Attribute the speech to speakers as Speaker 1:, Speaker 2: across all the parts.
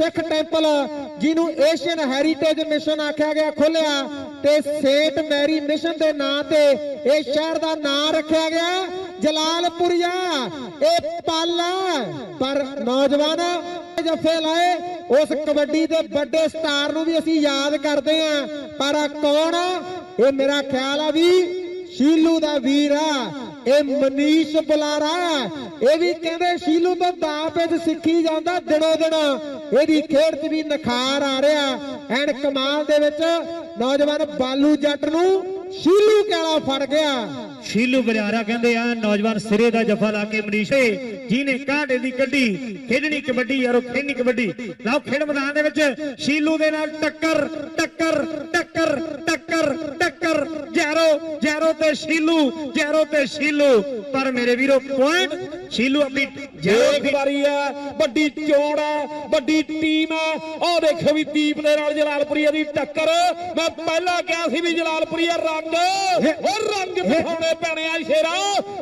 Speaker 1: ਸਿੱਖ temple ਜਿਹਨੂੰ Asian heritage mission ਆਖਿਆ ਗਿਆ ਖੋਲਿਆ ਤੇ ਸੇਂਟ ਮੈਰੀ ਮਿਸ਼ਨ ਦੇ ਨਾਂ ਤੇ ਇਹ ਸ਼ਹਿਰ ਦਾ ਨਾਂ ਰੱਖਿਆ ਗਿਆ, ਜਲਾਲਪੁਰੀਆ। ਇਹ ਪਾਲਾ, ਪਰ ਨੌਜਵਾਨ ਜੱਫੇ ਲਾਏ, ਉਸ ਕਬੱਡੀ ਦੇ ਵੱਡੇ ਸਟਾਰ ਨੂੰ ਵੀ ਅਸੀਂ ਯਾਦ ਕਰਦੇ ਆਂ ਪਰ ਕੌਣ ਇਹ ਮੇਰਾ ਖਿਆਲ ਆ ਵੀ ਸ਼ੀਲੂ ਦਾ ਵੀਰ ਆ। ਇਹ ਮਨੀਸ਼ ਬੁਲਾਰਾ ਇਹ ਵੀ ਕਹਿੰਦੇ ਸ਼ੀਲੂ ਤੋਂ ਦਾਅ ਵਿੱਚ ਸਿੱਖੀ ਜਾਂਦਾ ਦਿਨੋ ਦਿਨ। ਇਹਦੀ ਖੇਡ 'ਚ ਵੀ ਨਿਖਾਰ ਆ ਰਿਹਾ। ਐਨ ਕਮਾਲ ਦੇ ਵਿੱਚ ਨੌਜਵਾਨ ਬਾਲੂ ਜੱਟ ਨੂੰ ਸ਼ੀਲੂ ਕਾਲਾ ਫੜ ਗਿਆ।
Speaker 2: ਸ਼ੀਲੂ ਬਲਿਆਰਾ ਕਹਿੰਦੇ ਆ, ਨੌਜਵਾਨ ਸਿਰੇ ਦਾ ਜਫਾ ਲਾ ਕੇ ਮਨੀਸ਼ੇ ਜਿਹਨੇ ਕਾਂਡੇ ਦੀ ਕੱਢੀ, ਖੇਡਣੀ ਕਬੱਡੀ ਯਾਰੋ ਖੇਡਣੀ ਕਬੱਡੀ। ਲਓ, ਖੇਡ ਮੈਦਾਨ ਦੇ ਵਿੱਚ ਸ਼ੀਲੂ ਦੇ ਨਾਲ ਟੱਕਰ ਟੱਕਰ ਜੈਰੋ ਤੇ ਸ਼ੀਲੂ ਜੈਰੋ ਤੇ ਸ਼ੀਲੂ। ਪਰ ਮੇਰੇ ਵੀਰੋ ਪੁਆਇੰਟ ਸ਼ੀਲੂ ਆਪਣੀ
Speaker 3: ਇੱਕ ਵਾਰੀ ਹੈ ਵੱਡੀ ਚੋਣ ਹੈ ਵੱਡੀ ਟੀਮ ਹੈ। ਉਹ ਦੇਖੋ ਵੀ ਦੀਪ ਦੇ ਨਾਲ ਜਲਾਲਪੁਰੀਆ ਦੀ ਟੱਕਰ। ਮੈਂ ਪਹਿਲਾਂ ਕਿਹਾ ਸੀ ਵੀ ਜਲਾਲਪੁਰੀਆ ਰੰਗ ਉਹ ਰੰਗ ਦਿਖਾਉਣੇ ਪੈਣੇ ਆ ਸ਼ੇਰਾ।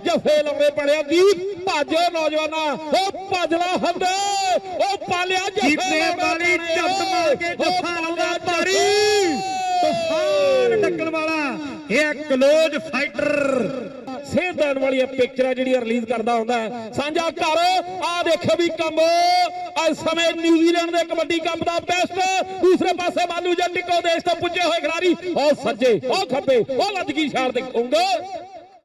Speaker 3: ਜੱਫੇ ਲਾਉਣੇ ਪੈਣੇ ਆ ਦੀਪ। ਭੱਜ ਨੌਜਵਾਨਾ ਉਹ ਭੱਜਲਾ ਹੰਦੇ ਉਹ ਪਾਲਿਆ ਜੱਫੇ
Speaker 2: ਦੀਪ ਨੇ
Speaker 3: ਆ।
Speaker 2: ਚੱਤ ਮਾਰ ਕੇ ਜੱਫਾ ਲਾਉਂਦਾ
Speaker 3: ਪਾਲਿਆ
Speaker 2: ਬਾਰੀ
Speaker 3: ਜੱਫੇ।
Speaker 2: ਤੂਫਾਨ ਟੱਕਰ ਵਾਲਾ ਇਹ ਹੈ ਕਲੋਜ ਫਾਈਟਰ।
Speaker 3: ਸੇਧ ਦੇਣ ਵਾਲੀਆਂ ਪਿਕਚਰਾਂ ਜਿਹੜੀਆਂ ਰਿਲੀਜ਼ ਕਰਦਾ ਹੁੰਦਾ ਹੈ। ਸਾਂਝਾ ਘਰ ਆ ਦੇਖੋ ਵੀ ਕੰਮ। ਅੱਜ ਸਮੇਂ ਨਿਊਜ਼ੀਲੈਂਡ ਦੇ ਕਬੱਡੀ ਕੰਮ ਦਾ ਬੈਸਟ ਦੂਸਰੇ ਪਾਸੇ ਮਾਲੂ ਜੱਟਿਕੋ ਦੇਸ਼ ਤੋਂ ਪੁੱਜੇ ਹੋਏ ਖਿਡਾਰੀ। ਉਹ ਸੱਜੇ, ਉਹ ਖੱਬੇ, ਉਹ ਲੱਜਗੀ ਛਾੜ ਦੇ ਖੁੰਗ